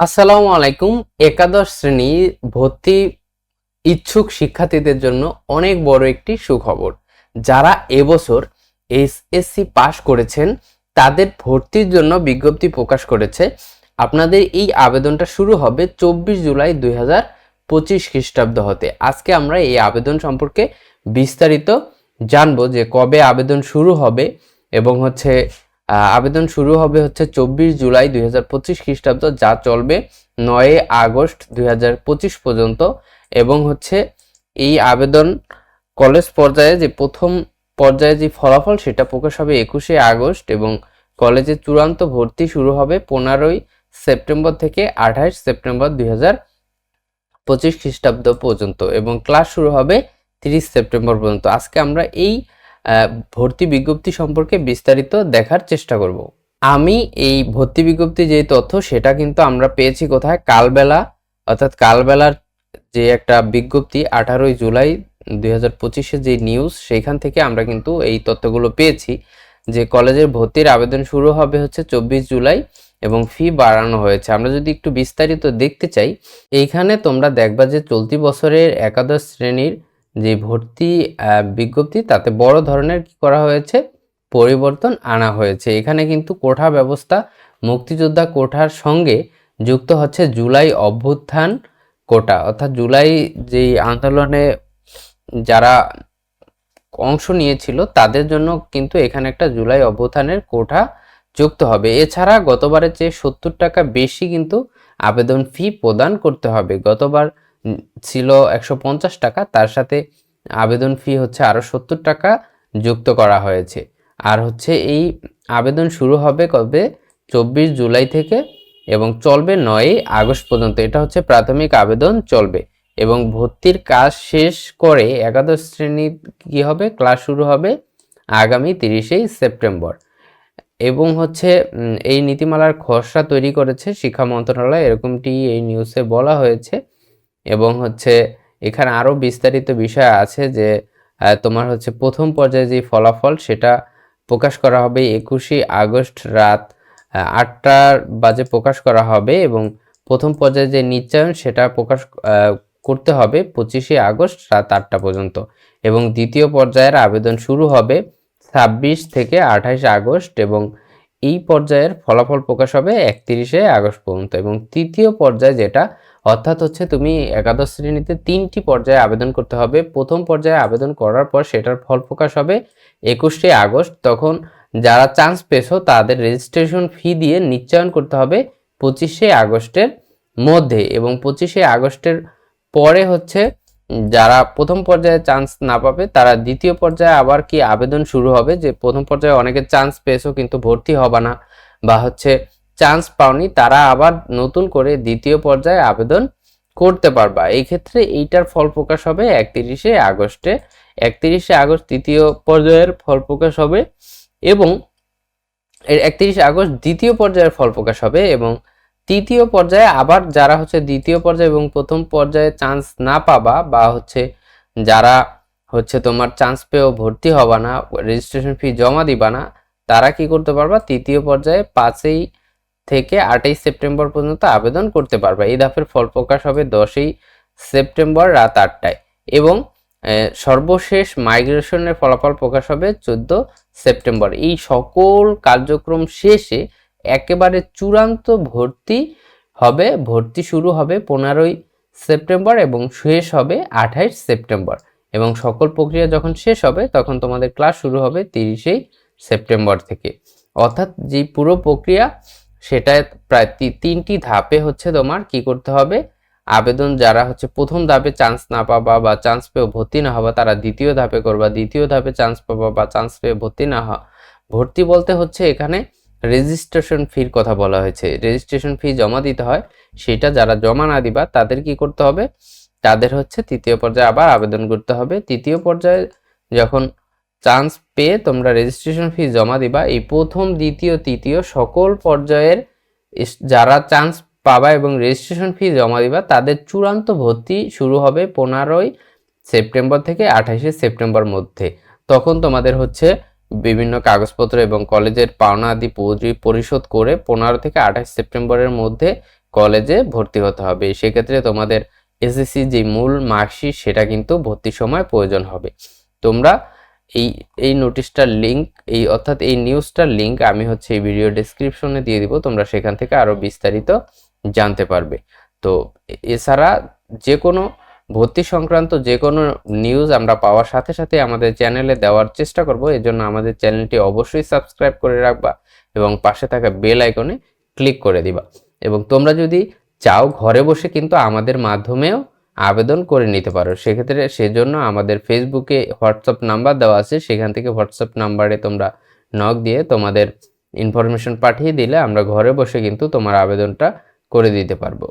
আসসালামু আলাইকুম। একাদশ শ্রেণি ভর্তি ইচ্ছুক শিক্ষার্থীদের জন্য অনেক বড় একটি সুখবর। যারা এবছর এসএসসি পাশ করেছেন, তাদের ভর্তির জন্য বিজ্ঞপ্তি প্রকাশ করেছে। আপনাদের এই আবেদনটা শুরু হবে চব্বিশ জুলাই দুই হাজার পঁচিশ খ্রিস্টাব্দ হতে। আজকে আমরা এই আবেদন সম্পর্কে বিস্তারিত জানব যে কবে আবেদন শুরু হবে এবং হচ্ছে আবেদন শুরু হবে হচ্ছে চব্বিশ জুলাই দুই হাজার পঁচিশ খ্রিস্টাব্দ, যা চলবে নয় আগস্ট দুই হাজার পঁচিশ পর্যন্ত। এবং হচ্ছে এই আবেদন কলেজ পর্যায়ে যে প্রথম পর্যায়ে যে ফলাফল, সেটা প্রকাশ হবে একুশে আগস্ট এবং কলেজে চূড়ান্ত ভর্তি শুরু হবে পনেরোই সেপ্টেম্বর থেকে আঠাশ সেপ্টেম্বর দুই হাজার পঁচিশ খ্রিস্টাব্দ পর্যন্ত এবং ক্লাস শুরু হবে তিরিশ সেপ্টেম্বর পর্যন্ত। আজকে আমরা এই ভর্তি বিজ্ঞপ্তি সম্পর্কে বিস্তারিত দেখার চেষ্টা করব। আমি এই ভর্তি বিজ্ঞপ্তি যে তথ্য, সেটা কিন্তু আমরা পেয়েছি কোথায়? কালবেলা, অর্থাৎ কালবেলার যে একটা বিজ্ঞপ্তি, আঠারোই জুলাই দুই হাজার পঁচিশে যে নিউজ, সেইখান থেকে আমরা কিন্তু এই তথ্যগুলো পেয়েছি যে কলেজের ভর্তির আবেদন শুরু হবে হচ্ছে চব্বিশ জুলাই এবং ফি বাড়ানো হয়েছে। আমরা যদি একটু বিস্তারিত দেখতে চাই, এইখানে তোমরা দেখবা যে চলতি বছরের একাদশ শ্রেণির যে ভর্তি বিজ্ঞপ্তি, তাতে বড় ধরনের কি করা হয়েছে? পরিবর্তন আনা হয়েছে। এখানে কিন্তু কোঠা ব্যবস্থা মুক্তিযোদ্ধা কোঠার সঙ্গে যুক্ত হচ্ছে জুলাই অভ্যুত্থান কোটা। অর্থাৎ জুলাই যেই আন্দোলনে যারা অংশ নিয়েছিল, তাদের জন্য কিন্তু এখানে একটা জুলাই অভ্যুত্থানের কোঠা যুক্ত হবে। এছাড়া গতবারের চেয়ে সত্তর টাকা বেশি কিন্তু আবেদন ফি প্রদান করতে হবে। গতবার ছিল একশো পঞ্চাশ টাকা। তার সাথে আবেদন ফি হচ্ছে আরও সত্তর টাকা যুক্ত করা হয়েছে। আর হচ্ছে এই আবেদন শুরু হবে কবে? চব্বিশ জুলাই থেকে এবং চলবে নয়ই আগস্ট পর্যন্ত। এটা হচ্ছে প্রাথমিক আবেদন, চলবে। এবং ভর্তির কাজ শেষ করে একাদশ শ্রেণি কি হবে? ক্লাস শুরু হবে আগামী তিরিশেই সেপ্টেম্বর। এবং হচ্ছে এই নীতিমালার খসড়া তৈরি করেছে শিক্ষা মন্ত্রণালয়। এরকমটি এই নিউজে বলা হয়েছে। এবং হচ্ছে এখানে আরও বিস্তারিত বিষয় আছে যে তোমার হচ্ছে প্রথম পর্যায়ে যে ফলাফল সেটা প্রকাশ করা হবে একুশে আগস্ট রাত আটটার বাজে প্রকাশ করা হবে এবং প্রথম পর্যায়ে যে নিশ্চয়ন সেটা প্রকাশ করতে হবে পঁচিশে আগস্ট রাত আটটা পর্যন্ত। এবং দ্বিতীয় পর্যায়ের আবেদন শুরু হবে ছাব্বিশ থেকে আঠাশ আগস্ট এবং এই পর্যায়ের ফলাফল প্রকাশ হবে একত্রিশে আগস্ট পর্যন্ত। এবং তৃতীয় পর্যায়ে যেটা অর্থাৎ হচ্ছে তুমি একাদশ শ্রেণীতে তিনটি পর্যায়ে আবেদন করতে হবে। প্রথম পর্যায়ে আবেদন করার পর সেটার ফল প্রকাশ হবে একুশে আগস্ট। তখন যারা চান্স পেছো তাদের রেজিস্ট্রেশন ফি দিয়ে নিশ্চয়ন করতে হবে পঁচিশে আগস্টের মধ্যে এবং পঁচিশে আগস্টের পরে হচ্ছে যারা প্রথম পর্যায়ে চান্স না পাবে তারা দ্বিতীয় পর্যায়ে আবার কি আবেদন শুরু হবে যে প্রথম পর্যায়ে অনেকে চান্স পেয়েছ কিন্তু ভর্তি হবে না বা হচ্ছে চান্স পাওনি, তারা আবার নতুন করে দ্বিতীয় পর্যায়ে আবেদন করতে পারবা। এই ক্ষেত্রে এইটার ফল প্রকাশ হবে একত্রিশে আগস্টে। একত্রিশে আগস্ট তৃতীয় পর্যায়ের ফল প্রকাশ হবে এবং এর একত্রিশে আগস্ট দ্বিতীয় পর্যায়ের ফল প্রকাশ হবে এবং তৃতীয় পর্যায়ে আবার যারা হচ্ছে দ্বিতীয় পর্যায়ে এবং প্রথম পর্যায়ে চান্স না পাবা বা হচ্ছে যারা হচ্ছে তোমার চান্স পেয়েও ভর্তি হবা না রেজিস্ট্রেশন ফি জমা দিবা না, তারা কি করতে পারবা? তৃতীয় পর্যায়ে পাঁচই থেকে আটই সেপ্টেম্বর পর্যন্ত আবেদন করতে পারবে। এই ধাপের ফল প্রকাশ হবে দশই সেপ্টেম্বর রাত আটটায় এবং সর্বশেষ মাইগ্রেশনের ফলাফল প্রকাশ হবে চোদ্দ সেপ্টেম্বর। এই সকল কার্যক্রম শেষে একেবারে চূড়ান্ত ভর্তি হবে, ভর্তি শুরু হবে পনেরোই সেপ্টেম্বর এবং শেষ হবে আঠাইশ সেপ্টেম্বর এবং সকল প্রক্রিয়া যখন শেষ হবে তখন তোমাদের ক্লাস শুরু হবে তিরিশেই সেপ্টেম্বর থেকে। অর্থাৎ যে পুরো প্রক্রিয়া সেটা প্রায় তিনটি ধাপে হচ্ছে তোমার কি করতে হবে? আবেদন যারা হচ্ছে প্রথম ধাপে চান্স না পাবা বা চান্স পেয়ে ভর্তি না হবা, তারা দ্বিতীয় ধাপে করবা। দ্বিতীয় ধাপে চান্স পাবা বা চান্স পেয়ে ভর্তি না হওয়া। ভর্তি বলতে হচ্ছে এখানে রেজিস্ট্রেশন ফির কথা বলা হয়েছে। রেজিস্ট্রেশন ফি জমা দিতে হয়, সেটা যারা জমা না দিবা, তাদের কি করতে হবে? তাদের হচ্ছে তৃতীয় পর্যায়ে আবার আবেদন করতে হবে। তৃতীয় পর্যায়ে যখন চান্স পেয়ে তোমরা রেজিস্ট্রেশন ফি জমা দিবা। এই প্রথম, দ্বিতীয়, তৃতীয় সকল পর্যায়ের যারা চান্স পাবা এবং রেজিস্ট্রেশন ফি জমা দিবা, তাদের চূড়ান্ত ভর্তি শুরু হবে পনেরোই সেপ্টেম্বর থেকে আঠাশে সেপ্টেম্বর মধ্যে। তখন তোমাদের হচ্ছে বিভিন্ন কাগজপত্র এবং কলেজের পাওনা আদি পরি- পরিশোধ করে পনেরো থেকে আঠাশ সেপ্টেম্বরের মধ্যে কলেজে ভর্তি হতে হবে। সেক্ষেত্রে তোমাদের এসএসসি যে মূল মার্কশিট, সেটা কিন্তু ভর্তির সময় প্রয়োজন হবে। তোমরা এই এই নোটিশটার লিংক এই অর্থাৎ এই নিউজটার লিংক আমি হচ্ছে এই ভিডিও ডেসক্রিপশনে দিয়ে দিব তোমরা সেখান থেকে আরও বিস্তারিত জানতে পারবে। তো এছাড়া যে কোনো ভর্তি সংক্রান্ত যে কোনো নিউজ আমরা পাওয়ার সাথে সাথে আমাদের চ্যানেলে দেওয়ার চেষ্টা করব এজন্য আমাদের চ্যানেলটি অবশ্যই সাবস্ক্রাইব করে রাখবা এবং পাশে থাকা বেল আইকনে ক্লিক করে দিবা। এবং তোমরা যদি চাও ঘরে বসে কিন্তু আমাদের মাধ্যমেও আবেদন করে নিতে পারো। সেক্ষেত্রে সেজন্য আমাদের ফেসবুকে হোয়াটসঅ্যাপ নাম্বার দেওয়া আছে। সেখান থেকে হোয়াটসঅ্যাপ নাম্বারে তোমরা নক দিয়ে তোমাদের ইনফরমেশন পাঠিয়ে দিলে আমরা ঘরে বসে কিন্তু তোমার আবেদনটা করে দিতে পারব।